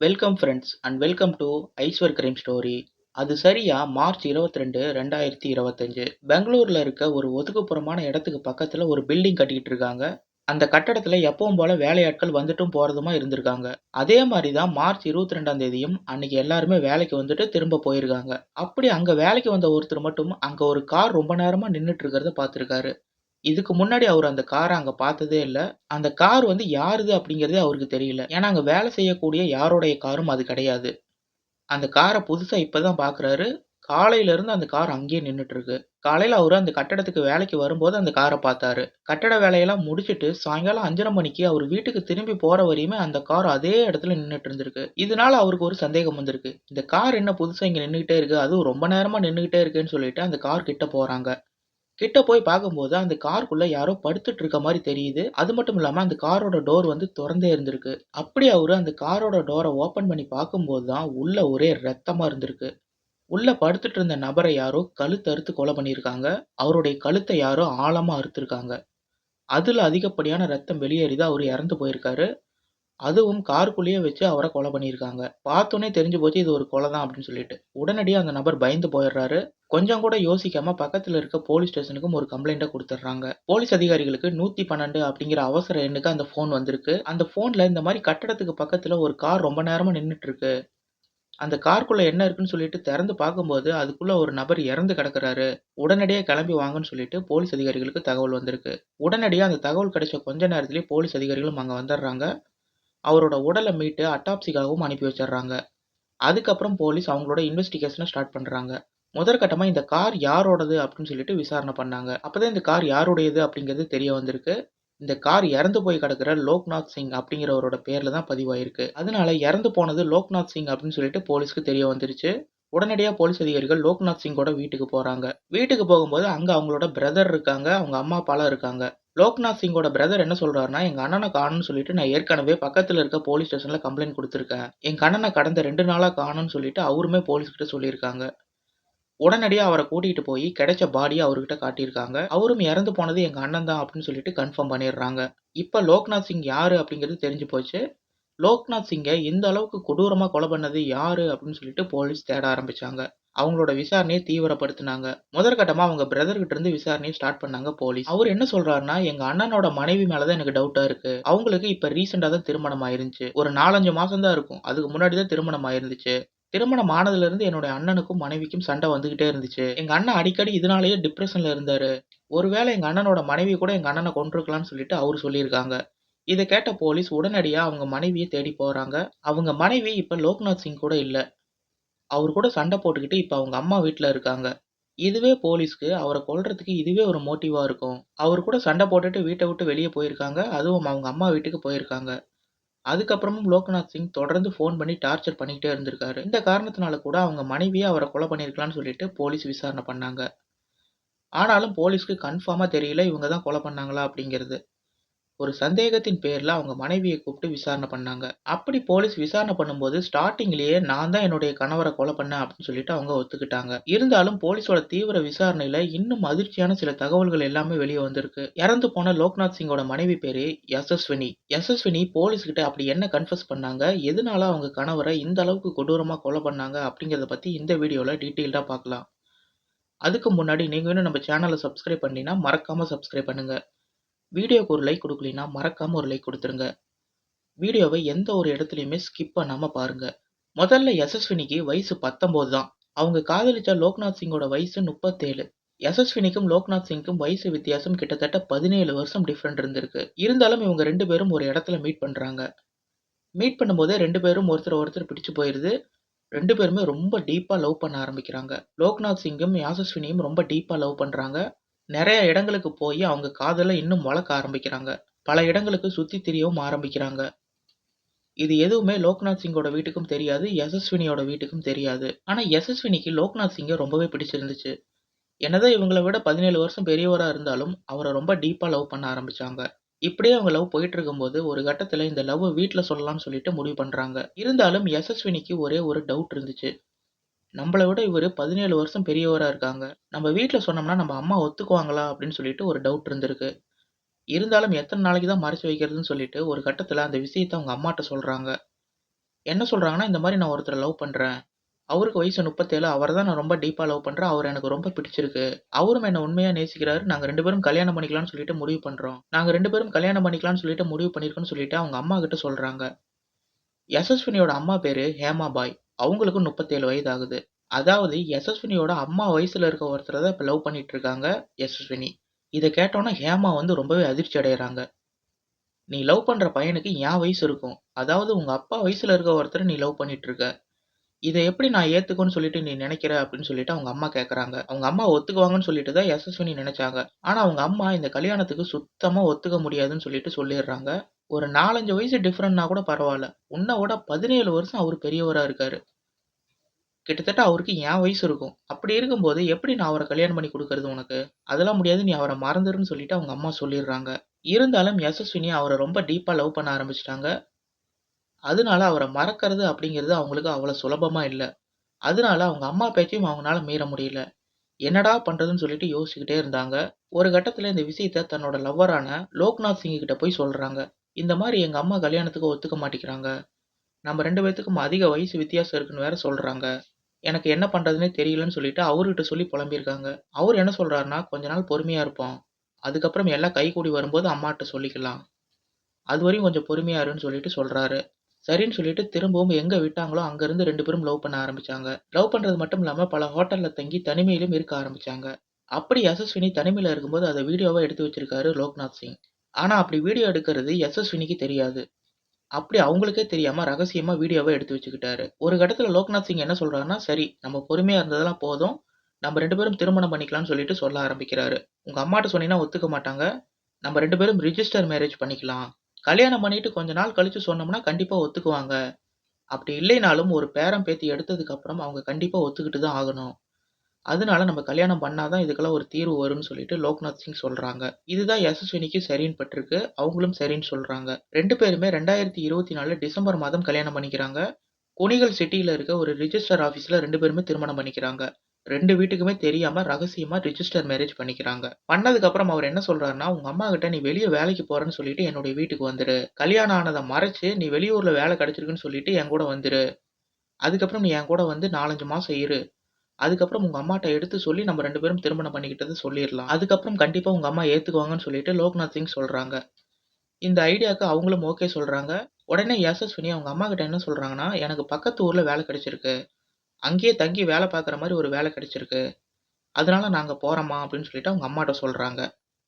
Welcome friends and welcome to Aishwar crime story அது சரியா March 22 ரெண்டாயிரத்தி இருபத்தஞ்சு. பெங்களூர்ல இருக்க ஒரு ஒதுக்குப்புறமான இடத்துக்கு பக்கத்துல ஒரு பில்டிங் கட்டிக்கிட்டு இருக்காங்க. அந்த கட்டடத்துல எப்பவும் போல வேலையாட்கள் வந்துட்டும் போறதுமா இருந்திருக்காங்க. அதே மாதிரி தான் மார்ச் இருபத்தி ரெண்டாம் தேதியும் அன்னைக்கு எல்லாருமே வேலைக்கு வந்துட்டு திரும்ப போயிருக்காங்க. அப்படி அங்க வேலைக்கு வந்த ஒருத்தர் மட்டும் அங்க ஒரு கார் ரொம்ப நேரமா நின்றுட்டு இருக்கிறத பார்த்திருக்காரு. இதுக்கு முன்னாடி அவர் அந்த காரை அங்க பார்த்ததே இல்ல. அந்த கார் வந்து யாருது அப்படிங்கிறதே அவருக்கு தெரியல. ஏன்னா அங்க வேலை செய்யக்கூடிய யாரோடைய காரும் அது கிடையாது. அந்த காரை புதுசா இப்பதான் தான் காலையில இருந்து அந்த கார் அங்கேயே நின்னுட்டு இருக்கு காலையில அவரு அந்த கட்டடத்துக்கு வேலைக்கு வரும்போது அந்த காரை பார்த்தாரு. கட்டட வேலையெல்லாம் முடிச்சுட்டு சாயங்காலம் அஞ்சரை மணிக்கு அவர் வீட்டுக்கு திரும்பி போற வரையுமே அந்த கார் அதே இடத்துல நின்னுட்டு இருந்திருக்கு. இதனால அவருக்கு ஒரு சந்தேகம் வந்திருக்கு. இந்த கார் என்ன புதுசா இங்க நின்னுகிட்டே இருக்கு? அதுவும் ரொம்ப நேரமா நின்னுகிட்டே இருக்குன்னு சொல்லிட்டு அந்த கார் கிட்ட போறாங்க. கிட்ட போய் பார்க்கும்போது அந்த காருக்குள்ள யாரோ படுத்துட்டு இருக்க மாதிரி தெரியுது. அது மட்டும் இல்லாம அந்த காரோட டோர் வந்து திறந்தே இருந்திருக்கு. அப்படி அவரு அந்த காரோட டோரை ஓபன் பண்ணி பார்க்கும்போது தான் உள்ள ஒரே ரத்தமா இருந்திருக்கு. உள்ள படுத்துட்டு இருந்த நபரை யாரோ கழுத்து அறுத்து கொலை பண்ணியிருக்காங்க. அவருடைய கழுத்தை யாரோ ஆழமா அறுத்திருக்காங்க. அதுல அதிகப்படியான ரத்தம் வெளியேறிதான் அவர் இறந்து போயிருக்காரு. அதுவும் காருக்குள்ளேயே வச்சு அவரை கொலை பண்ணியிருக்காங்க. பார்த்தோன்னே தெரிஞ்சு போச்சு இது ஒரு கொலை தான் அப்படின்னு சொல்லிட்டு. உடனடியாக அந்த நபர் பயந்து போயிடுறாரு. கொஞ்சம் கூட யோசிக்காம பக்கத்துல இருக்க போலீஸ் ஸ்டேஷனுக்கும் ஒரு கம்ப்ளைண்ட்டை கொடுத்துட்றாங்க. போலீஸ் அதிகாரிகளுக்கு நூத்தி பன்னெண்டு அப்படிங்கிற அவசர எண்ணுக்கு அந்த ஃபோன் வந்திருக்கு. அந்த ஃபோன்ல இந்த மாதிரி கட்டடத்துக்கு பக்கத்துல ஒரு கார் ரொம்ப நேரமா நின்றுட்டு இருக்கு அந்த காருக்குள்ள என்ன இருக்குன்னு சொல்லிட்டு திறந்து பார்க்கும்போது அதுக்குள்ள ஒரு நபர் இறந்து கிடக்குறாரு. உடனடியே கிளம்பி வாங்கன்னு சொல்லிட்டு போலீஸ் அதிகாரிகளுக்கு தகவல் வந்திருக்கு. உடனடியாக அந்த தகவல் கிடைச்ச கொஞ்ச நேரத்திலேயே போலீஸ் அதிகாரிகளும் அங்கே வந்துடுறாங்க. அவரோட உடலை மீட்டு அட்டாப்சிக்காகவும் அனுப்பி வச்சிடுறாங்க. அதுக்கப்புறம் போலீஸ் அவங்களோட இன்வெஸ்டிகேஷனை ஸ்டார்ட் பண்ணுறாங்க முதற்கட்டமாக இந்த கார் யாரோடது அப்படின்னு சொல்லிட்டு விசாரணை பண்ணாங்க. அப்போதான் இந்த கார் யாருடையது அப்படிங்கிறது தெரிய வந்திருக்கு. இந்த கார் இறந்து போய் கிடக்கிற லோக்நாத் சிங் அப்படிங்கிறவரோட பேரில் தான் பதிவாயிருக்கு. அதனால இறந்து போனது லோக்நாத் சிங் அப்படின்னு சொல்லிட்டு போலீஸ்க்கு தெரிய வந்துருச்சு. உடனடியாக போலீஸ் அதிகாரிகள் லோக்நாத் சிங்கோட வீட்டுக்கு போகிறாங்க வீட்டுக்கு போகும்போது அங்கே அவங்களோட பிரதர் இருக்காங்க. அவங்க அம்மா அப்பாலாம் இருக்காங்க. லோக்நாத் சிங்கோட பிரதர் என்ன சொல்றாருன்னா எங்க அண்ணனை காணும்னு சொல்லிட்டு நான் ஏற்கனவே பக்கத்துல இருக்க போலீஸ் ஸ்டேஷன்ல கம்ப்ளைண்ட் கொடுத்துருக்கேன். எங்க அண்ணனை கடந்த ரெண்டு நாளா காணும்னு சொல்லிட்டு அவருமே போலீஸ் கிட்ட சொல்லியிருக்காங்க. உடனடியாக அவரை கூட்டிகிட்டு போய் கிடைச்ச பாடியை அவர்கிட்ட காட்டியிருக்காங்க. அவரும் இறந்து போனது எங்கள் அண்ணன் தான் அப்படின்னு சொல்லிட்டு கன்ஃபார்ம் பண்ணிடுறாங்க. இப்போ லோக்நாத் சிங் யார் அப்படிங்கிறது தெரிஞ்சு போச்சு. லோக்நாத் சிங்கை இந்த அளவுக்கு கொடூரமாக கொலை பண்ணது யார் அப்படின்னு சொல்லிட்டு போலீஸ் தேட ஆரம்பித்தாங்க அவங்களோட விசாரணையை தீவிரப்படுத்தினாங்க. முதற்கட்டமா அவங்க பிரதர்கிட்ட இருந்து விசாரணையை ஸ்டார்ட் பண்ணாங்க போலீஸ் அவர் என்ன சொல்றாருன்னா எங்க அண்ணனோட மனைவி மேலதான் எனக்கு டவுட்டா இருக்கு. அவங்களுக்கு இப்ப ரீசெண்டா தான் திருமணம் ஆயிருந்துச்சு. ஒரு நாலஞ்சு மாசம் தான் இருக்கும். அதுக்கு முன்னாடி தான் திருமணம் ஆயிருந்துச்சு. திருமணம் ஆனதுல இருந்து என்னுடைய அண்ணனுக்கும் மனைவிக்கும் சண்டை வந்துகிட்டே இருந்துச்சு. எங்க அண்ணன் அடிக்கடி இதனாலேயே டிப்ரெஷன்ல இருந்தாரு. ஒருவேளை எங்க அண்ணனோட மனைவி கூட எங்க அண்ணனை கொண்டிருக்கலாம்னு சொல்லிட்டு அவர் சொல்லியிருக்காங்க. இதை கேட்ட போலீஸ் உடனடியாக அவங்க மனைவியை தேடி போறாங்க. அவங்க மனைவி இப்ப லோக்நாத் சிங் கூட இல்லை. அவர் கூட சண்டை போட்டுக்கிட்டு இப்போ அவங்க அம்மா வீட்டில் இருக்காங்க. இதுவே போலீஸ்க்கு அவரை கொல்றதுக்கு இதுவே ஒரு மோட்டிவாக இருக்கும். அவர் கூட சண்டை போட்டுட்டு வீட்டை விட்டு வெளியே போயிருக்காங்க. அதுவும் அவங்க அம்மா வீட்டுக்கு போயிருக்காங்க. அதுக்கப்புறமும் லோக்நாத் சிங் தொடர்ந்து ஃபோன் பண்ணி டார்ச்சர் பண்ணிக்கிட்டே இருந்திருக்காரு. இந்த காரணத்தினால கூட அவங்க மனைவியே அவரை கொலை பண்ணியிருக்கலாம்னு சொல்லிட்டு போலீஸ் விசாரணை பண்ணாங்க. ஆனாலும் போலீஸ்க்கு கன்ஃபார்மாக தெரியல இவங்க தான் கொலை பண்ணாங்களா அப்படிங்கிறது. ஒரு சந்தேகத்தின் பேர்ல அவங்க மனைவியை கூப்பிட்டு விசாரணை பண்ணாங்க. அப்படி போலீஸ் விசாரணை பண்ணும்போது ஸ்டார்டிங்லேயே நான் தான் என்னுடைய கணவரை கொலை பண்ணேன் அப்படின்னு சொல்லிட்டு அவங்க ஒத்துக்கிட்டாங்க. இருந்தாலும் போலீஸோட தீவிர விசாரணையில இன்னும் அதிர்ச்சியான சில தகவல்கள் எல்லாமே வெளியே வந்திருக்கு. இறந்து போன லோக்நாத் சிங்கோட மனைவி பேரு யசஸ்வினி. யசஸ்வினி போலீஸ் கிட்ட அப்படி என்ன கன்ஃபர்ஸ் பண்ணாங்க? எதனால அவங்க கணவரை இந்த அளவுக்கு கொடூரமா கொலை பண்ணாங்க? அப்படிங்கிறத பத்தி இந்த வீடியோல டீட்டெயில்டா பார்க்கலாம். அதுக்கு முன்னாடி நீங்க இன்னும் நம்ம சேனலை சப்ஸ்கிரைப் பண்ணீங்கன்னா மறக்காம சப்ஸ்கிரைப் பண்ணுங்க. வீடியோக்கு ஒரு லைக் கொடுக்கலனா மறக்காமல் ஒரு லைக் கொடுத்துருங்க. வீடியோவை எந்த ஒரு இடத்துலையுமே ஸ்கிப் பண்ணாமல் பாருங்கள் முதல்ல யசஸ்வினிக்கு வயசு பத்தொம்போது தான். அவங்க காதலிச்ச லோக்நாத் சிங்கோட வயசு முப்பத்தேழு. யசஸ்வினிக்கும் லோக்நாத் சிங்க்கும் வயசு வித்தியாசம் கிட்டத்தட்ட பதினேழு வருஷம் டிஃப்ரெண்ட் இருந்திருக்கு. இருந்தாலும் இவங்க ரெண்டு பேரும் ஒரு இடத்துல மீட் பண்ணுறாங்க மீட் பண்ணும்போதே ரெண்டு பேரும் ஒருத்தர் ஒருத்தர் பிடிச்சு போயிடுது ரெண்டு பேருமே ரொம்ப டீப்பாக லவ் பண்ண ஆரம்பிக்கிறாங்க. லோக்நாத் சிங்கும் யாசஸ்வினியும் ரொம்ப டீப்பாக லவ் பண்ணுறாங்க நிறைய இடங்களுக்கு போய் அவங்க காதலை இன்னும் வளர்க்க ஆரம்பிக்கிறாங்க. பல இடங்களுக்கு சுத்தி திரியவும் ஆரம்பிக்கிறாங்க. இது எதுவுமே லோக்நாத் சிங்கோட வீட்டுக்கும் தெரியாது யசஸ்வினியோட வீட்டுக்கும் தெரியாது. ஆனா யசஸ்வினிக்கு லோக்நாத் சிங்கை ரொம்பவே பிடிச்சிருந்துச்சு. என்னதான் இவங்கள விட பதினேழு வருஷம் பெரியவரா இருந்தாலும் அவரை ரொம்ப டீப்பா லவ் பண்ண ஆரம்பிச்சாங்க. இப்படியே அவங்க லவ் போயிட்டு இருக்கும்போது ஒரு கட்டத்துல இந்த லவ் வீட்டுல சொல்லலாம்னு சொல்லிட்டு முடிவு பண்றாங்க. இருந்தாலும் யசஸ்வினிக்கு ஒரே ஒரு டவுட் இருந்துச்சு. நம்மளை விட இவர் பதினேழு வருஷம் பெரியவரா இருக்காங்க நம்ம வீட்டில் சொன்னோம்னா நம்ம அம்மா ஒத்துக்குவாங்களா அப்படின்னு சொல்லிட்டு ஒரு டவுட் இருந்திருக்கு இருந்தாலும் எத்தனை நாளைக்கு தான் மறைச்சு வைக்கிறதுன்னு சொல்லிட்டு ஒரு கட்டத்தில் அந்த விஷயத்தை அவங்க அம்மாட்ட சொல்றாங்க என்ன சொல்றாங்கன்னா, இந்த மாரி நான் ஒருத்தர லவ் பண்றேன். அவருக்கு வயசு 37 அவர தான் நான் ரொம்ப டீப்பா லவ் பண்றேன். அவர எனக்கு ரொம்ப பிடிச்சிருக்கு. அவரும் என்ன உண்மையா நேசிக்கிறாரு. நாங்க 2 பேரும் கல்யாணம் பண்ணிக்கலாம்னு சொல்லிட்டு முடிவு பண்றோம். நாங்க 2 பேரும் கல்யாணம் பண்ணிக்கலாம்னு சொல்லிட்டு முடிவு பண்ணியிருக்கோம்னு சொல்லிட்டு அவங்க அம்மா கிட்ட சொல்றாங்க. யசஸ்வினியோட அம்மா பேரு ஹேமா பாய். அவங்களுக்கும் 37 வயது ஆகுது. அதாவது யசஸ்வினியோட அம்மா வயசுல இருக்க ஒருத்தர தான் இப்ப லவ் பண்ணிட்டு இருக்காங்க யசஸ்வினி. இத கேட்டோனே ஹேமா வந்து ரொம்பவே அதிர்ச்சி அடையறாங்க. நீ லவ் பண்ற பையனுக்கு என் வயசு இருக்கும். அதாவது உங்க அப்பா வயசுல இருக்க ஒருத்தர நீ லவ் பண்ணிட்டு இருக்க. இத எப்படி நான் ஏத்துக்கும்னு சொல்லிட்டு நீ நினைக்கிற அப்படின்னு சொல்லிட்டு அவங்க அம்மா கேட்குறாங்க அவங்க அம்மா ஒத்துக்குவாங்கன்னு சொல்லிட்டு தான் யசஸ்வினி நினைச்சாங்க. ஆனா அவங்க அம்மா இந்த கல்யாணத்துக்கு சுத்தமா ஒத்துக்க முடியாதுன்னு சொல்லிட்டு சொல்லிடுறாங்க. ஒரு 4, 5 வயசு டிஃப்ரெண்ட்னா கூட பரவாயில்ல உன்னை விட 17 வருஷம் அவர் பெரியவராக இருக்காரு. கிட்டத்தட்ட அவருக்கு என் வயசு இருக்கும். அப்படி இருக்கும்போது எப்படி நான் அவரை கல்யாணம் பண்ணி கொடுக்கறது உனக்கு? அதெல்லாம் முடியாது. நீ அவரை மறந்துருன்னு சொல்லிட்டு அவங்க அம்மா சொல்லிடுறாங்க. இருந்தாலும் யசஸ்வினி அவரை ரொம்ப டீப்பாக லவ் பண்ண ஆரம்பிச்சிட்டாங்க அதனால அவரை மறக்கிறது அப்படிங்கிறது அவங்களுக்கு அவ்வளோ சுலபமாக இல்லை அதனால அவங்க அம்மா பேச்சையும் அவங்களால மீற முடியல. என்னடா பண்ணுறதுன்னு சொல்லிட்டு யோசிச்சுக்கிட்டே இருந்தாங்க. ஒரு கட்டத்தில் இந்த விஷயத்த தன்னோட லவ்வரான லோக்நாத் சிங் கிட்ட போய் சொல்கிறாங்க இந்த மாதிரி எங்கள் அம்மா கல்யாணத்துக்கு ஒத்துக்க மாட்டேங்கிறாங்க. நம்ம ரெண்டு பேர்த்துக்கும் அதிக வயசு வித்தியாசம் இருக்குன்னு வேற சொல்கிறாங்க எனக்கு என்ன பண்ணுறதுனே தெரியலன்னு சொல்லிட்டு அவர்கிட்ட சொல்லி புலம்பியிருக்காங்க. அவர் என்ன சொல்கிறாருன்னா கொஞ்ச நாள் பொறுமையாக இருப்போம். அதுக்கப்புறம் எல்லாம் கைகூடி வரும்போது அம்மாட்ட சொல்லிக்கலாம். அது வரையும் கொஞ்சம் பொறுமையா இருன்னு சொல்லிட்டு சொல்கிறாரு சரின்னு சொல்லிட்டு திரும்பவும் எங்கே விட்டாங்களோ அங்கேருந்து ரெண்டு பேரும் லவ் பண்ண ஆரம்பித்தாங்க லவ் பண்ணுறது மட்டும் இல்லாமல் பல ஹோட்டலில் தங்கி தனிமையிலும் இருக்க ஆரம்பிச்சாங்க. அப்படி யசஸ்வினி தனிமையில் இருக்கும்போது அதை வீடியோவாக எடுத்து வச்சிருக்காரு லோக்நாத் சிங். ஆனா அப்படி வீடியோ எடுக்கிறது யசஸ்வினிக்கு தெரியாது. அப்படி அவங்களுக்கே தெரியாம ரகசியமா வீடியோவை எடுத்து வச்சுக்கிட்டாரு. ஒரு கட்டத்துல லோக்நாத் சிங் என்ன சொல்றாருன்னா, சரி நம்ம பொறுமையா இருந்ததெல்லாம் போதும். நம்ம 2 பேரும் திருமணம் பண்ணிக்கலாம்னு சொல்லிட்டு சொல்ல ஆரம்பிக்கிறாரு. உங்க அம்மாட்ட சொன்னீன்னா ஒத்துக்க மாட்டாங்க. நம்ம 2 பேரும் ரிஜிஸ்டர் மேரேஜ் பண்ணிக்கலாம். கல்யாணம் பண்ணிட்டு கொஞ்ச நாள் கழிச்சு சொன்னோம்னா கண்டிப்பா ஒத்துக்குவாங்க. அப்படி இல்லைனாலும் ஒரு பேரன் பேத்தி எடுத்ததுக்கு அப்புறம் அவங்க கண்டிப்பா ஒத்துக்கிட்டு தான் ஆகணும். அதனால நம்ம கல்யாணம் பண்ணாதான் இதுக்கெல்லாம் ஒரு தீர்வு வரும்னு சொல்லிட்டு லோக்நாத் சிங் சொல்றாங்க. இதுதான் யசஸ்வினிக்கு சரின்னு பட்டிருக்கு. அவங்களும் சரின்னு சொல்றாங்க. ரெண்டு பேருமே 2024 டிசம்பர் மாதம் கல்யாணம் பண்ணிக்கிறாங்க. குணிகல் சிட்டியில் இருக்க ஒரு ரிஜிஸ்டர் ஆஃபீஸில் ரெண்டு பேருமே திருமணம் பண்ணிக்கிறாங்க. ரெண்டு வீட்டுக்குமே தெரியாம ரகசியமா ரிஜிஸ்டர் மேரேஜ் பண்ணிக்கிறாங்க. பண்ணதுக்கு அப்புறம் அவர் என்ன சொல்றாருன்னா, உங்க அம்மா கிட்ட நீ வெளியே வேலைக்கு போறேன்னு சொல்லிட்டு என்னுடைய வீட்டுக்கு வந்துரு. கல்யாணம் ஆனதை மறைச்சு நீ வெளியூர்ல வேலை கிடைச்சிருக்குன்னு சொல்லிட்டு என் கூட வந்துரு. அதுக்கப்புறம் நீ என் கூட வந்து 4, 5 மாசம் இரு. அதுக்கப்புறம் உங்க அம்மாட்ட எடுத்து சொல்லி நம்ம 2 பேரும் திருமணம் பண்ணிக்கிட்டத சொல்லிடலாம் அதுக்கப்புறம் கண்டிப்பா உங்க அம்மா ஏத்துக்குவாங்கன்னு சொல்லிட்டு லோக்நாத் சிங் சொல்றாங்க. இந்த ஐடியாக்கு அவங்களும் ஓகே சொல்றாங்க. உடனே யசஸ்வினி அவங்க அம்மா கிட்ட என்ன சொல்றாங்கன்னா, எனக்கு பக்கத்து ஊர்ல வேலை கிடைச்சிருக்கு. அங்கேயே தங்கி வேலை பார்க்குற மாரி ஒரு வேலை கிடைச்சிருக்கு. அதனால நாங்க போறோம்மா அப்படின்னு சொல்லிட்டு அவங்க அம்மாட்ட சொல்றாங்க.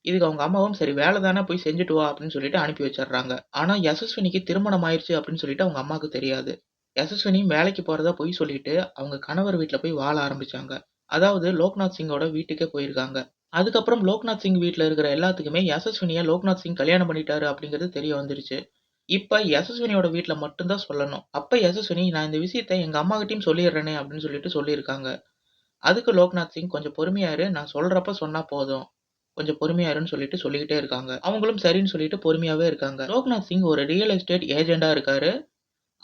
இதுக்கு அவங்க அம்மாவும் சரி வேலை தானே போய் செஞ்சுட்டு வா அப்படின்னு சொல்லிட்டு அனுப்பி வச்சிடுறாங்க. ஆனா யசஸ்வினிக்கு திருமணம் ஆயிருச்சு அப்படின்னு சொல்லிட்டு அவங்க அம்மாக்கு தெரியாது. யசஸ்வினியும் வேலைக்கு போறதா பொய் சொல்லிட்டு அவங்க கணவர் வீட்டில் போய் வாழ ஆரம்பிச்சாங்க. அதாவது லோக்நாத் சிங்கோட வீட்டுக்கே போயிருக்காங்க. அதுக்கப்புறம் லோக்நாத் சிங் வீட்டில் இருக்கிற எல்லாத்துக்குமே யசஸ்வினியை லோக்நாத் சிங் கல்யாணம் பண்ணிட்டாரு அப்படிங்கிறது தெரிய வந்துருச்சு. இப்போ யசஸ்வினியோட வீட்டில் மட்டும்தான் சொல்லணும். அப்போ யசஸ்வினி நான் இந்த விஷயத்த எங்கள் அம்மாகிட்டயும் சொல்லிடுறேனே அப்படின்னு சொல்லிட்டு சொல்லியிருக்காங்க. அதுக்கு லோக்நாத் சிங் கொஞ்சம் பொறுமையாரு நான் சொல்றப்ப சொன்னா போதும். கொஞ்சம் பொறுமையாருன்னு சொல்லிட்டு சொல்லிக்கிட்டே இருக்காங்க. அவங்களும் சரின்னு சொல்லிட்டு பொறுமையாவே இருக்காங்க. லோக்நாத் சிங் ஒரு ரியல் எஸ்டேட் ஏஜெண்டா இருக்காரு.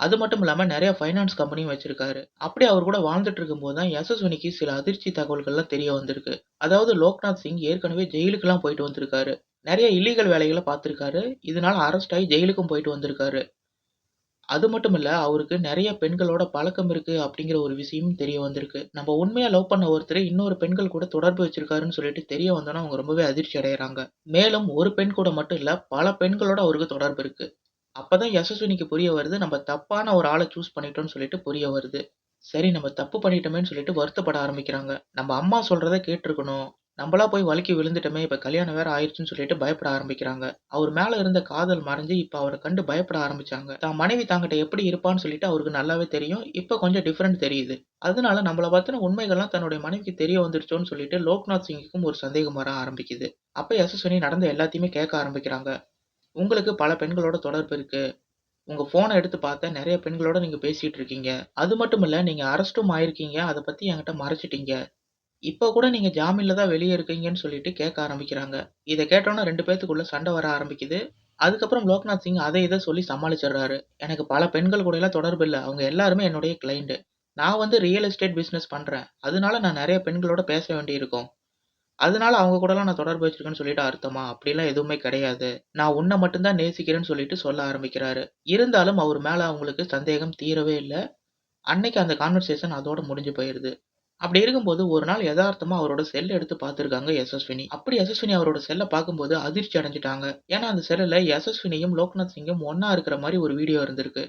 அது மட்டும் இல்லாம நிறைய ஃபைனான்ஸ் கம்பெனியும் வச்சிருக்காரு. அப்படி அவர் கூட வாழ்ந்துட்டு இருக்கும்போது தான் யசஸ்வினிக்கு சில அதிர்ச்சி தகவல்கள்லாம் தெரிய வந்திருக்கு. அதாவது லோக்நாத் சிங் ஏற்கனவே ஜெயிலுக்குலாம் போயிட்டு வந்திருக்காரு. நிறைய இல்லீகல் வேலைகள பார்த்திருக்காரு. இதனால அரெஸ்ட் ஆயி ஜெயிலுக்கும் போயிட்டு வந்திருக்காரு. அது மட்டும் இல்ல அவருக்கு நிறைய பெண்களோட பழக்கம் இருக்கு அப்படிங்கிற ஒரு விஷயமும் தெரிய வந்திருக்கு. நம்ம உண்மையா லவ் பண்ண ஒருத்தர் இன்னொரு பெண்கள் கூட தொடர்பு வச்சிருக்காருன்னு சொல்லிட்டு தெரிய வந்தோனே அவங்க ரொம்பவே அதிர்ச்சி அடையறாங்க. மேலும் ஒரு பெண் கூட மட்டும் இல்ல பல பெண்களோட அவருக்கு தொடர்பு இருக்கு. அப்பதான் யசஸ்வினிக்கு புரிய வருது நம்ம தப்பான ஒரு ஆளை சூஸ் பண்ணிட்டோம்னு சொல்லிட்டு புரிய வருது. சரி நம்ம தப்பு பண்ணிட்டோமேன்னு சொல்லிட்டு வருத்தப்பட ஆரம்பிக்கிறாங்க. நம்ம அம்மா சொல்றத கேட்டிருக்கணும். நம்மளா போய் வலிக்கு விழுந்துட்டோமே இப்ப கல்யாணம் வேற ஆயிடுச்சுன்னு சொல்லிட்டு பயப்பட ஆரம்பிக்கிறாங்க. அவர் மேல இருந்த காதல் மறைஞ்சு இப்ப அவரை கண்டு பயப்பட ஆரம்பிச்சாங்க. தான் மனைவி தாங்கிட்ட எப்படி இருப்பான்னு சொல்லிட்டு அவருக்கு நல்லாவே தெரியும். இப்ப கொஞ்சம் டிஃப்ரெண்ட் தெரியுது. அதனால நம்மள பத்தின உண்மைகள்லாம் தன்னுடைய மனைவிக்கு தெரிய வந்துருச்சோன்னு சொல்லிட்டு லோக்நாத் சிங்குக்கும் ஒரு சந்தேகம் வர ஆரம்பிக்குது. அப்ப யசஸ்வினி நடந்த எல்லாத்தையுமே கேட்க ஆரம்பிக்கிறாங்க. உங்களுக்கு பல பெண்களோட தொடர்பு இருக்கு. உங்க ஃபோன எடுத்து பார்த்தேன் நெறைய பெண்களோட நீங்க பேசிட்டு இருக்கீங்க. அது மட்டும் இல்ல நீங்க அரெஸ்ட்டும் ஆயிருக்கீங்க. அத பத்தி என்கிட்ட மறைச்சிட்டீங்க. இப்ப கூட நீங்க ஜாமீன்ல தான் வெளிய இருக்கீங்கன்னு சொல்லிட்டு கேட்க ஆரம்பிக்கிறாங்க. இத கேட்டோனே 2 பேத்துக்குள்ள சண்டை வர ஆரம்பிக்குது. அதுக்கப்புறம் லோக்நாத் சிங் அத இத சொல்லி சமாளிச்சிடுறாரு. எனக்கு பல பெண்கள் கூட எல்லாம் தொடர்பு இல்ல. அவங்க எல்லாருமே என்னுடைய கிளையன்ட். நான் வந்து ரியல் எஸ்டேட் பிசினஸ் பண்றேன். அதனால நான் நெறைய பெண்களோட பேச வேண்டியிருக்கும். அதனால அவங்க கூடலாம் நான் தொடர்பு வச்சிருக்கேன்னு சொல்லிட்டு அர்த்தமா? அப்படிலாம் எதுவுமே கிடையாது. நான் உன்னை மட்டும்தான் நேசிக்கிறேன்னு சொல்லிட்டு சொல்ல ஆரம்பிக்கிறாரு. இருந்தாலும் அவர் மேல அவங்களுக்கு சந்தேகம் தீரவே இல்லை அன்னைக்கு அந்த கான்வர்சேஷன் அதோட முடிஞ்சு போயிருது. அப்படி இருக்கும்போது ஒரு நாள் யதார்த்தமா அவரோட செல் எடுத்து பார்த்துருக்காங்க யசஸ்வினி. அப்படி யசஸ்வினி அவரோட செல்லை பார்க்கும்போது அதிர்ச்சி அடைஞ்சிட்டாங்க ஏன்னா அந்த செல்லில் யசஸ்வினியும், லோக்நாத் சிங்கும் ஒன்னா இருக்கிற மாதிரி ஒரு வீடியோ இருந்திருக்கு.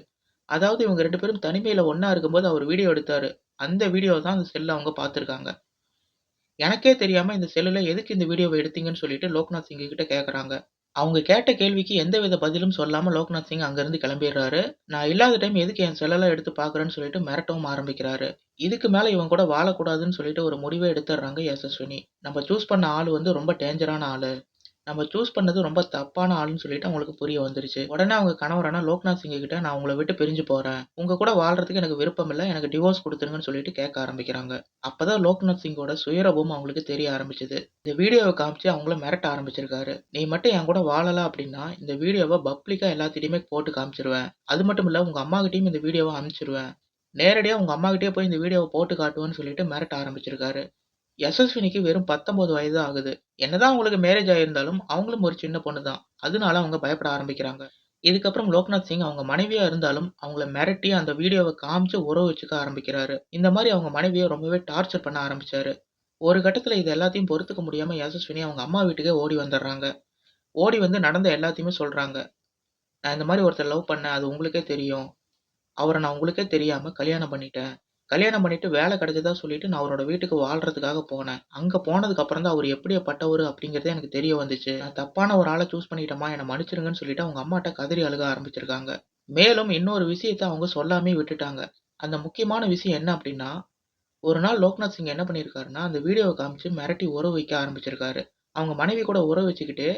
அதாவது இவங்க ரெண்டு பேரும் தனிமையில ஒன்னா இருக்கும்போது அவர் வீடியோ எடுத்தாரு. அந்த வீடியோ தான் அந்த செல்ல அவங்க பார்த்துருக்காங்க எனக்கே தெரியாம இந்த செல்லுல எதுக்கு இந்த வீடியோவ எடுத்தீங்கன்னு சொல்லிட்டு லோக்நாத் சிங் கிட்ட கேக்குறாங்க. அவங்க கேட்ட கேள்விக்கு எந்தவித பதிலும் சொல்லாம லோக்நாத் சிங் அங்கிருந்து கிளம்பிடுறாரு. நான் இல்லாத டைம் எதுக்கு என் செல்லெல்லாம் எடுத்து பார்க்குறேன்னு சொல்லிட்டு மிரட்டவும் ஆரம்பிக்கிறாரு. இதுக்கு மேல இவன் கூட வாழக்கூடாதுன்னு சொல்லிட்டு ஒரு முடிவே எடுத்துடுறாங்க யசஸ்வினி. நம்ம சூஸ் பண்ண ஆளு வந்து ரொம்ப டேஞ்சரான ஆளு. நம்ம சூஸ் பண்ணது ரொம்ப தப்பான ஆளுன்னு சொல்லிட்டு அவங்களுக்கு புரிய வந்துருச்சு. உடனே அவங்க கணவரான லோக்நாத் சிங்க கிட்ட நான் உங்களை விட்டு பிரிஞ்சு போறேன். உங்க கூட வாழ்றதுக்கு எனக்கு விருப்பம் இல்லை எனக்கு டிவோர்ஸ் கொடுத்துருங்கன்னு சொல்லிட்டு கேட்க ஆரம்பிக்கிறாங்க. அப்பதான் லோக்நாத் சிங்கோட சுயரபம் அவங்களுக்கு தெரிய ஆரம்பிச்சது. இந்த வீடியோவை காமிச்சு அவங்கள மிரட்ட ஆரம்பிச்சிருக்காரு. நீ மட்டும் என் கூட வாழல அப்படின்னா இந்த வீடியோவை பப்ளிக்கா எல்லாத்திட்டையுமே போட்டு காமிச்சிருவேன். அது மட்டும் இல்ல உங்க அம்மாகிட்டயும் இந்த வீடியோவை அனுப்பிச்சிருவேன். நேரடியாக உங்கள் அம்மாகிட்டயே போய் இந்த வீடியோவை போட்டு காட்டுவேன்னு சொல்லிட்டு மிரட்ட ஆரம்பிச்சிருக்காரு. யசஸ்வினிக்கு வெறும் 19 வயது ஆகுது. என்னதான் அவங்களுக்கு மேரேஜ் ஆயிருந்தாலும் அவங்களும் ஒரு சின்ன பொண்ணு தான். அதனால அவங்க பயப்பட ஆரம்பிக்கிறாங்க. இதுக்கப்புறம் லோக்நாத் சிங் அவங்க மனைவியா இருந்தாலும் அவங்கள மிரட்டி அந்த வீடியோவை காமிச்சு உறவு வச்சுக்க ஆரம்பிக்கிறாரு. இந்த மாதிரி அவங்க மனைவியை ரொம்பவே டார்ச்சர் பண்ண ஆரம்பிச்சாரு. ஒரு கட்டத்துல இது எல்லாத்தையும் பொறுத்துக்க முடியாம யசஸ்வினி அவங்க அம்மா வீட்டுக்கே ஓடி வந்துடுறாங்க. ஓடி வந்து நடந்த எல்லாத்தையுமே சொல்றாங்க. நான் இந்த மாதிரி ஒருத்தர் லவ் பண்ணேன். அது உங்களுக்கே தெரியும். அவரை நான் உங்களுக்கே தெரியாம கல்யாணம் பண்ணிட்டேன். கல்யாணம் பண்ணிட்டு வேலை கிடைச்சதா சொல்லிட்டு நான் அவரோட வீட்டுக்கு வாழ்றதுக்காக போனேன். அங்க போனதுக்கு அப்புறம் தான் அவர் எப்படியாப்பட்டவரு அப்படிங்கிறதே எனக்கு தெரிய வந்துச்சு. நான் தப்பான ஒரு ஆளை சூஸ் பண்ணிட்டேன்மா என்ன மன்னிச்சிருங்கன்னு சொல்லிட்டு அவங்க அம்மாட்ட கதறி அழுக ஆரம்பிச்சிருக்காங்க. மேலும் இன்னொரு விஷயத்தை அவங்க சொல்லாமே விட்டுட்டாங்க. அந்த முக்கியமான விஷயம் என்ன அப்படின்னா, ஒரு நாள் லோக்நாத் சிங் என்ன பண்ணியிருக்காருன்னா, அந்த வீடியோவை காமிச்சு மிரட்டி உறவு வைக்க ஆரம்பிச்சிருக்காரு. அவங்க மனைவி கூட உறவு வச்சுக்கிட்டு,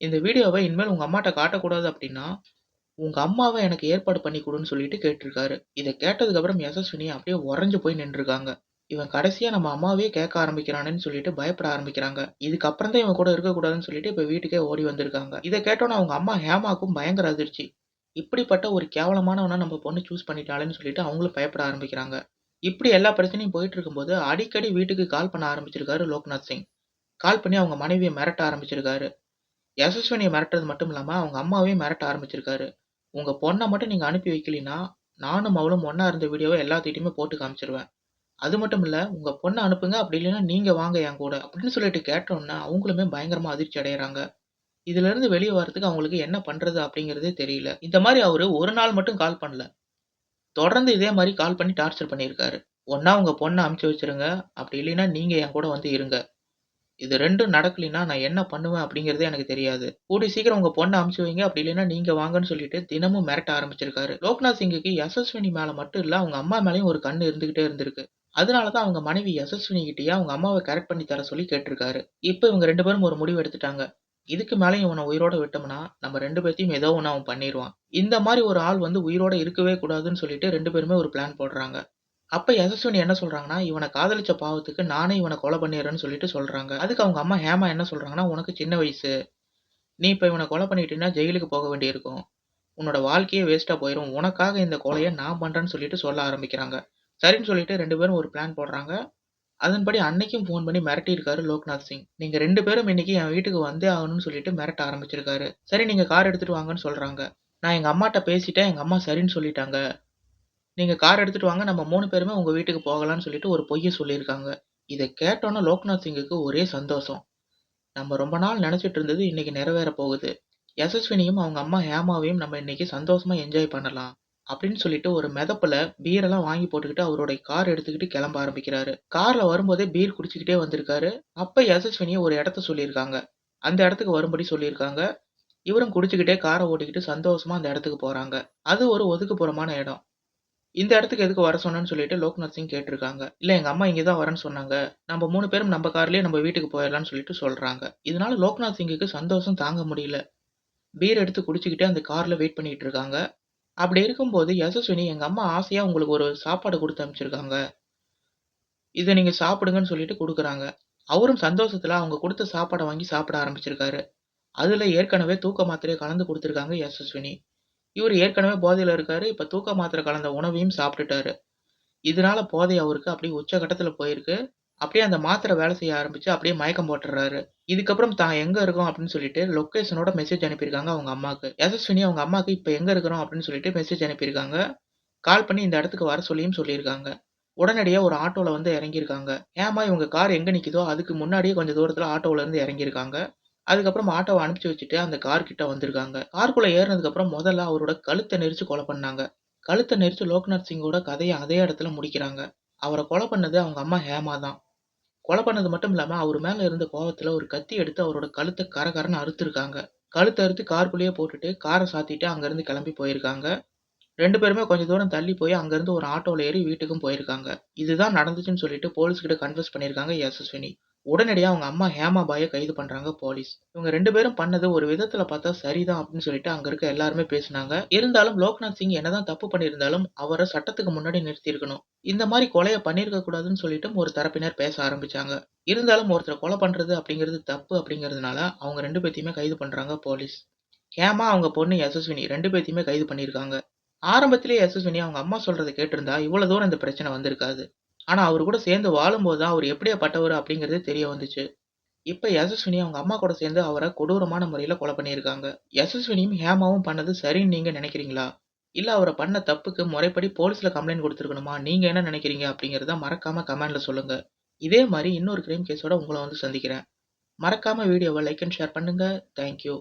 இந்த வீடியோவை இனிமேல் உங்க அம்மாட்ட காட்டக்கூடாது அப்படின்னா, உங்க அம்மாவ எனக்கு ஏற்பாடு பண்ணி குடுன்னு சொல்லிட்டு கேட்டிருக்காரு. இத கேட்டதுக்கு அப்புறம் யசஸ்வினி அப்படியே உறைஞ்சு போய் நின்றுருக்காங்க இவன் கடைசியா நம்ம அம்மாவையே கேட்க ஆரம்பிக்கிறானேன்னு சொல்லிட்டு பயப்பட ஆரம்பிக்கிறாங்க. இதுக்கப்புறம் தான் இவன் கூட இருக்கக்கூடாதுன்னு சொல்லிட்டு இப்ப வீட்டுக்கே ஓடி வந்திருக்காங்க. இதை கேட்டோன்னே அவங்க அம்மா ஹேமாக்கும் பயங்கர அதிர்ச்சி. இப்படிப்பட்ட ஒரு கேவலமானவன நம்ம பொண்ணு சூஸ் பண்ணிட்டாளேன்னு சொல்லிட்டு அவங்களும் பயப்பட ஆரம்பிக்கிறாங்க. இப்படி எல்லா பிரச்சனையும் போயிட்டு இருக்கும்போது அடிக்கடி வீட்டுக்கு கால் பண்ண ஆரம்பிச்சிருக்காரு லோக்நாத் சிங். கால் பண்ணி அவங்க மனைவியை மிரட்ட ஆரம்பிச்சிருக்காரு. யசஸ்வினியை மிரட்டுறது மட்டும் இல்லாம அவங்க அம்மாவையும் மிரட்ட ஆரம்பிச்சிருக்காரு. உங்க பொண்ண மட்டும் நீங்க அனுப்பி வைக்கலின்னா, நானும் அவளும் ஒண்ணா இருந்த வீடியோவ எல்லாத்துக்கிட்டயுமே போட்டு காமிச்சிருவேன். அது மட்டும் இல்ல உங்க பொண்ண அனுப்புங்க அப்படி இல்லைன்னா நீங்க வாங்க என் கூட அப்படின்னு சொல்லிட்டு கேட்டோனே அவங்களுமே பயங்கரமா அதிர்ச்சி அடையறாங்க. இதுலேருந்து வெளியே வெளிய வரதுக்கு அவங்களுக்கு என்ன பண்றது அப்படிங்கிறதே தெரியல. இந்த மாரி அவரு ஒரு நாள் மட்டும் கால் பண்ணல. தொடர்ந்து இதே மாரி கால் பண்ணி டார்ச்சர் பண்ணியிருக்காரு. ஒண்ணா உங்க பொண்ண அனுப்பிச்சு வச்சுருங்க. அப்படி இல்லைன்னா நீங்க என் கூட வந்து இருங்க. இது ரெண்டும் நடக்கலைன்னா நான் என்ன பண்ணுவேன் அப்படிங்கிறது எனக்கு தெரியாது. கூடி சீக்கிரம் உங்க பொண்ணை அனுப்பிச்சு வைங்க. அப்படி இல்லைன்னா நீங்க வாங்கன்னு சொல்லிட்டு தினமும் மிரட்ட ஆரம்பிச்சிருக்காரு. லோக்நாத் சிங்குக்கு யசஸ்வினி மேல மட்டும் இல்ல அவங்க அம்மா மேலேயும் ஒரு கண்ணு இருந்துகிட்டே இருந்திருக்கு. அதனால தான் அவங்க மனைவி யசஸ்வினி கிட்டேயே அவங்க அம்மாவை கரெக்ட் பண்ணி தர சொல்லி கேட்டிருக்காரு. இப்ப இவங்க ரெண்டு பேரும் ஒரு முடிவு எடுத்துட்டாங்க. இதுக்கு மேலேயும் இவனை உயிரோட விட்டோம்னா, நம்ம ரெண்டு பேர்த்தையும் ஏதோ ஒன்று அவன் பண்ணிடுவான் இந்த மாதிரி ஒரு ஆள் வந்து உயிரோட இருக்கவே கூடாதுன்னு சொல்லிட்டு ரெண்டு பேருமே ஒரு பிளான் போடுறாங்க. அப்ப யசஸ்வினி என்ன சொல்றாங்கன்னா, இவன காதலிச்ச பாவத்துக்கு நானே இவன கொலை பண்ணிடுறேன்னு சொல்லிட்டு சொல்றாங்க. அதுக்கு அவங்க அம்மா ஹேமா என்ன சொல்றாங்கன்னா, உனக்கு சின்ன வயசு. நீ இப்ப இவன கொலை பண்ணிட்டீன்னா ஜெயிலுக்கு போக வேண்டியிருக்கும். உன்னோட வாழ்க்கையே வேஸ்ட்டா போயிரும். உனக்காக இந்த கொலைய நான் பண்றேன்னு சொல்லிட்டு சொல்ல ஆரம்பிக்கிறாங்க. சரின்னு சொல்லிட்டு 2 பேரும் ஒரு பிளான் போடுறாங்க. அதன்படி அன்னைக்கும் ஃபோன் பண்ணி மிரட்டியிருக்காரு லோக்நாத் சிங். நீங்க 2 பேரும் இன்னைக்கு என் வீட்டுக்கு வந்தே ஆகணும்னு சொல்லிட்டு மிரட்ட ஆரம்பிச்சிருக்காரு. சரி நீங்க கார் எடுத்துட்டு வாங்கன்னு சொல்றாங்க. நான் எங்க அம்மாட்ட பேசிட்டேன். எங்க அம்மா சரின்னு சொல்லிட்டாங்க. நீங்க கார் எடுத்துட்டு வாங்க. நம்ம 3 பேருமே உங்க வீட்டுக்கு போகலான்னு சொல்லிட்டு ஒரு பொய்ய சொல்லியிருக்காங்க. இத கேட்டோன்னா லோக்நாத் சிங்குக்கு ஒரே சந்தோஷம். நம்ம ரொம்ப நாள் நினச்சிட்டு இருந்தது இன்னைக்கு நிறைவேற போகுது. யசஸ்வினியும் அவங்க அம்மா ஹேமாவையும் நம்ம இன்னைக்கு சந்தோஷமா என்ஜாய் பண்ணலாம். அப்படின்னு சொல்லிட்டு ஒரு மெதப்பில் பீரெல்லாம் வாங்கி போட்டுக்கிட்டு அவருடைய கார் எடுத்துக்கிட்டு கிளம்ப ஆரம்பிக்கிறாரு. கார்ல வரும்போதே பீர் குடிச்சுக்கிட்டே வந்திருக்காரு. அப்ப யசஸ்வினிய ஒரு இடத்த சொல்லியிருக்காங்க. அந்த இடத்துக்கு வரும்படி சொல்லியிருக்காங்க. இவரும் குடிச்சுக்கிட்டே கார ஓட்டிக்கிட்டு சந்தோஷமா அந்த இடத்துக்கு போறாங்க. அது ஒரு ஒதுக்குப்புறமான இடம். இந்த இடத்துக்கு எதுக்கு வர சொன்னேன்னு சொல்லிட்டு லோக்நாத் சிங் கேட்டிருக்காங்க. இல்லை எங்கள் அம்மா இங்கே தான் வரேன்னு சொன்னாங்க. நம்ம மூணு பேரும் நம்ம கார்லேயே நம்ம வீட்டுக்கு போயிடலாம்னு சொல்லிட்டு சொல்கிறாங்க இதனால லோக்நாத் சிங்குக்கு சந்தோஷம் தாங்க முடியல. பீர் எடுத்து குடிச்சுக்கிட்டே அந்த காரில் வெயிட் பண்ணிகிட்டு இருக்காங்க. அப்படி இருக்கும்போது யசஸ்வினி எங்கள் அம்மா ஆசையாக உங்களுக்கு ஒரு சாப்பாடு கொடுத்து அனுப்பிச்சிருக்காங்க. இதை நீங்கள் சாப்பிடுங்கன்னு சொல்லிட்டு கொடுக்குறாங்க அவரும் சந்தோஷத்தில் அவங்க கொடுத்த சாப்பாடை வாங்கி சாப்பிட ஆரம்பிச்சிருக்காரு. அதில் ஏற்கனவே தூக்க மாத்திரையை கலந்து கொடுத்துருக்காங்க யசஸ்வினி. இவர் ஏற்கனவே போதையில் இருக்காரு. இப்போ தூக்க மாத்திரை கலந்த உணவையும் சாப்பிட்டுட்டாரு. இதனால போதை அவருக்கு அப்படியே உச்சகட்டத்தில் போயிருக்கு. அப்படியே அந்த மாத்திரை வேலை செய்ய ஆரம்பிச்சு அப்படியே மயக்கம் போட்டுறாரு. இதுக்கப்புறம் தான் எங்க இருக்கோம் அப்படின்னு சொல்லிட்டு லொக்கேஷனோட மெசேஜ் அனுப்பியிருக்காங்க அவங்க அம்மாக்கு. யசஸ்வினி அவங்க அம்மாக்கு இப்போ எங்க இருக்கிறோம் அப்படின்னு சொல்லிட்டு மெசேஜ் அனுப்பியிருக்காங்க. கால் பண்ணி இந்த இடத்துக்கு வர சொல்லியும் சொல்லியிருக்காங்க. உடனடியா ஒரு ஆட்டோல வந்து இறங்கியிருக்காங்க. ஏமா இவங்க கார் எங்க நிக்குதோ அதுக்கு முன்னாடியே கொஞ்சம் தூரத்துல ஆட்டோல இருந்து இறங்கியிருக்காங்க. அதுக்கப்புறம் ஆட்டோவ அனுப்பிச்சு வச்சுட்டு அந்த கார் கிட்ட வந்திருக்காங்க. காருக்குள்ள ஏறுனதுக்கு அப்புறம் முதல்ல அவரோட கழுத்த நெரிச்சு கொலை பண்ணாங்க. கழுத்த நெரிச்சு லோக்நாத் சிங்கோட கதைய அதே இடத்துல முடிக்கிறாங்க. அவர கொலை பண்ணது அவங்க அம்மா ஹேமா தான். கொலை பண்ணது மட்டும் இல்லாம அவர் மேல இருந்த கோவத்துல ஒரு கத்தி எடுத்து அவரோட கழுத்த கர கரன்னு அறுத்துருக்காங்க. கழுத்த அறுத்து காருக்குள்ளேயே போட்டுட்டு கார சாத்திட்டு அங்கிருந்து கிளம்பி போயிருக்காங்க. 2 பேருமே கொஞ்சம் தூரம் தள்ளி போய் அங்கிருந்து ஒரு ஆட்டோல ஏறி வீட்டுக்கும் போயிருக்காங்க. இதுதான் நடந்துச்சுன்னு சொல்லிட்டு போலீஸ்கிட்ட கன்ஃபெஸ் பண்ணியிருக்காங்க யசஸ்வினி. உடனடியாக அவங்க அம்மா ஹேமாபாயை கைது பண்ணுறாங்க போலீஸ். இவங்க ரெண்டு பேரும் பண்ணது ஒரு விதத்தில் பார்த்தா சரிதான் அப்படின்னு சொல்லிட்டு அங்கே இருக்க எல்லாருமே பேசுனாங்க. இருந்தாலும் லோக்நாத் சிங் என்னதான் தப்பு பண்ணியிருந்தாலும் அவரை சட்டத்துக்கு முன்னாடி நிறுத்தியிருக்கணும். இந்த மாதிரி கொலையை பண்ணியிருக்க கூடாதுன்னு சொல்லிட்டு ஒரு தரப்பினர் பேச ஆரம்பிச்சாங்க. இருந்தாலும் ஒருத்தரை கொலை பண்ணுறது அப்படிங்கிறது தப்பு அப்படிங்கிறதுனால அவங்க ரெண்டு பேத்தையுமே கைது பண்ணுறாங்க போலீஸ். ஹேமா அவங்க பொண்ணு யசஸ்வினி ரெண்டு பேத்தையுமே கைது பண்ணியிருக்காங்க. ஆரம்பத்திலேயே யசஸ்வினி அவங்க அம்மா சொல்றதை கேட்டிருந்தா இவ்வளவு தூரம் இந்த பிரச்சனை வந்திருக்காது. ஆனா அவரு கூட சேர்ந்து வாழும்போது தான் அவரு எப்படியாப்பட்டவரு அப்படிங்கிறது தெரிய வந்துச்சு. இப்ப யசஸ்வினி அவங்க அம்மா கூட சேர்ந்து அவர கொடூரமான முறையில கொலை பண்ணியிருக்காங்க. யசஸ்வினியும் ஹேமாவும் பண்ணது சரின்னு நீங்க நினைக்கிறீங்களா? இல்ல அவர பண்ண தப்புக்கு முறைப்படி போலீஸ்ல கம்ப்ளைண்ட் குடுத்திருக்கணுமா? நீங்க என்ன நினைக்கிறீங்க அப்படிங்கிறத மறக்காம கமெண்ட்ல சொல்லுங்க. இதே மாரி இன்னொரு கிரைம் கேஸோட உங்கள வந்து சந்திக்கிறேன். மறக்காம வீடியோவ லைக் அண்ட் ஷேர் பண்ணுங்க. Thank you.